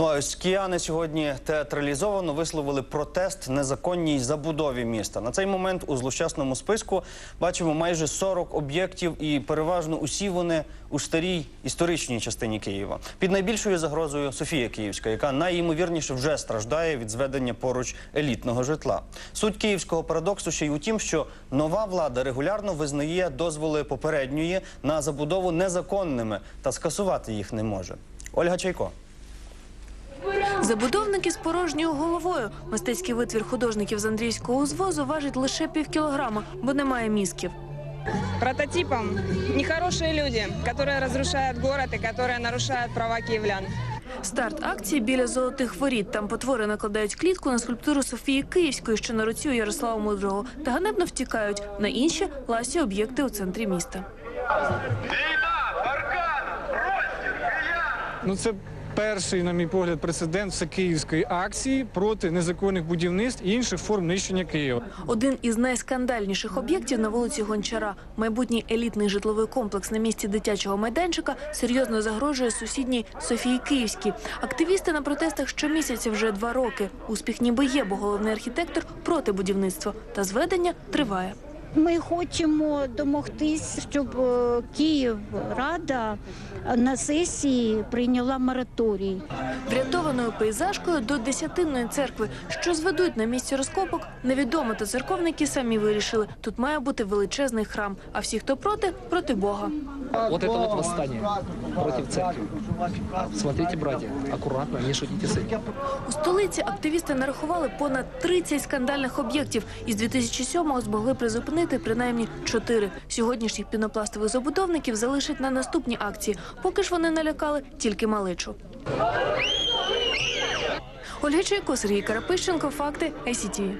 Ну ось кияни сьогодні театралізовано висловили протест незаконній забудові міста. На цей момент у злощасному списку бачимо майже 40 об'єктів, і переважно усі вони у старій історичній частині Києва. Під найбільшою загрозою Софія Київська, яка найімовірніше вже страждає від зведення поруч елітного житла. Суть київського парадоксу ще й у тім, що нова влада регулярно визнає дозволи попередньої на забудову незаконними та скасувати їх не може. Ольга Чайко. Забудовники з порожньою головою. Мистецький витвір художників з Андрійського узвозу важить лише пів кілограма, бо немає мізків. Прототипом нехорошие люди, которые разрушают город и которые нарушают права киевлян. Старт акції біля золотих воріт. Там потвори накладають клітку на скульптуру Софії Київської, що на руці у Ярослава Мудрого, та ганебно втікають на інші ласі об'єкти у центрі міста. Ну це перший, на мій погляд, прецедент всекиївської акції проти незаконних будівництв і інших форм нищення Києва. Один із найскандальніших об'єктів на вулиці Гончара. Майбутній елітний житловий комплекс на місці дитячого майданчика серйозно загрожує сусідній Софії Київській. Активісти на протестах щомісяця вже два роки. Успіх ніби є, бо головний архітектор проти будівництва. Та зведення триває. Ми хочемо домогтись, щоб е, Київ Рада на сесії прийняла мораторій. Врятованою пейзажкою до десятинної церкви, що зведуть на місці розкопок, невідомо, та церковники самі вирішили. Тут має бути величезний храм. А всі, хто проти, проти Бога. Вот это вот восстание против церкви. Смотрите, братья, аккуратно, не шутите с этим. У столиці активісти нарахували понад 30 скандальних об'єктів. Із 2007-го змогли призупинити принаймні чотири Сьогоднішніх пінопластових забудовників залишать на наступні акції. Поки ж вони налякали тільки маличу. Ольга Чайко, Сергій Карапищенко. Факти ICTV.